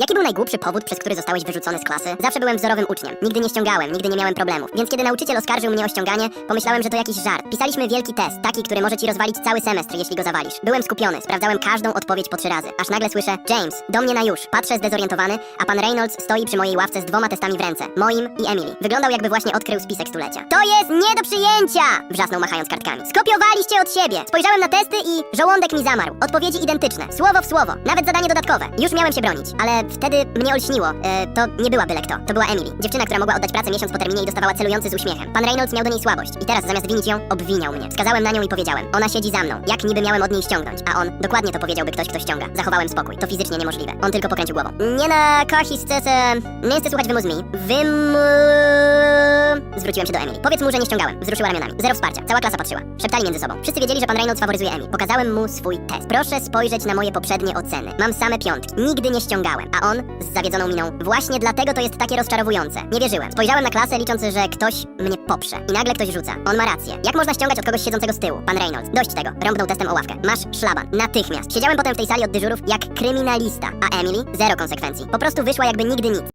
Jaki był najgłupszy powód, przez który zostałeś wyrzucony z klasy? Zawsze byłem wzorowym uczniem. Nigdy nie ściągałem, nigdy nie miałem problemów. Więc kiedy nauczyciel oskarżył mnie o ściąganie, pomyślałem, że to jakiś żart. Pisaliśmy wielki test, taki, który może ci rozwalić cały semestr, jeśli go zawalisz. Byłem skupiony, sprawdzałem każdą odpowiedź po trzy razy. Aż nagle słyszę, James, do mnie na już. Patrzę zdezorientowany, a pan Reynolds stoi przy mojej ławce z dwoma testami w ręce. Moim i Emily. Wyglądał jakby właśnie odkrył spisek stulecia. To jest nie do przyjęcia! Wrzasnął machając kartkami. Skopiowaliście od siebie! Spojrzałem na testy i żołądek mi zamarł. Odpowiedzi identyczne, słowo w słowo, nawet zadanie dodatkowe. Już miałem się bronić, ale wtedy mnie olśniło. E, to nie była byle kto. To była Emily. Dziewczyna, która mogła oddać pracę miesiąc po terminie i dostawała celujący z uśmiechem. Pan Reynolds miał do niej słabość i teraz zamiast winić ją, obwiniał mnie. Wskazałem na nią i powiedziałem, ona siedzi za mną. Jak niby miałem od niej ściągnąć? A on, dokładnie to powiedziałby ktoś, kto ściąga. Zachowałem spokój. To fizycznie niemożliwe. On tylko pokręcił głową. Nie na kochis chcę Nie chcę słuchać wymu z mi. Wymu... Zwróciłem się do Emily. Powiedz mu, że nie ściągałem. Wzruszyła ramionami. Zero wsparcia. Cała klasa patrzyła. Szeptali między sobą. Wszyscy wiedzieli, że pan Reynolds faworyzuje Emily. Pokazałem mu swój test. Proszę spojrzeć na moje poprzednie oceny. Mam same piątki. Nigdy nie ściągałem. A on z zawiedzoną miną. Właśnie dlatego to jest takie rozczarowujące. Nie wierzyłem. Spojrzałem na klasę, licząc, że ktoś mnie poprze. I nagle ktoś rzuca. On ma rację. Jak można ściągać od kogoś siedzącego z tyłu? Pan Reynolds. Dość tego. Rąbnął testem o ławkę. Masz szlaban. Natychmiast. Siedziałem potem w tej sali od dyżurów jak kryminalista. A Emily? Zero konsekwencji. Po prostu wyszła jakby nigdy nic.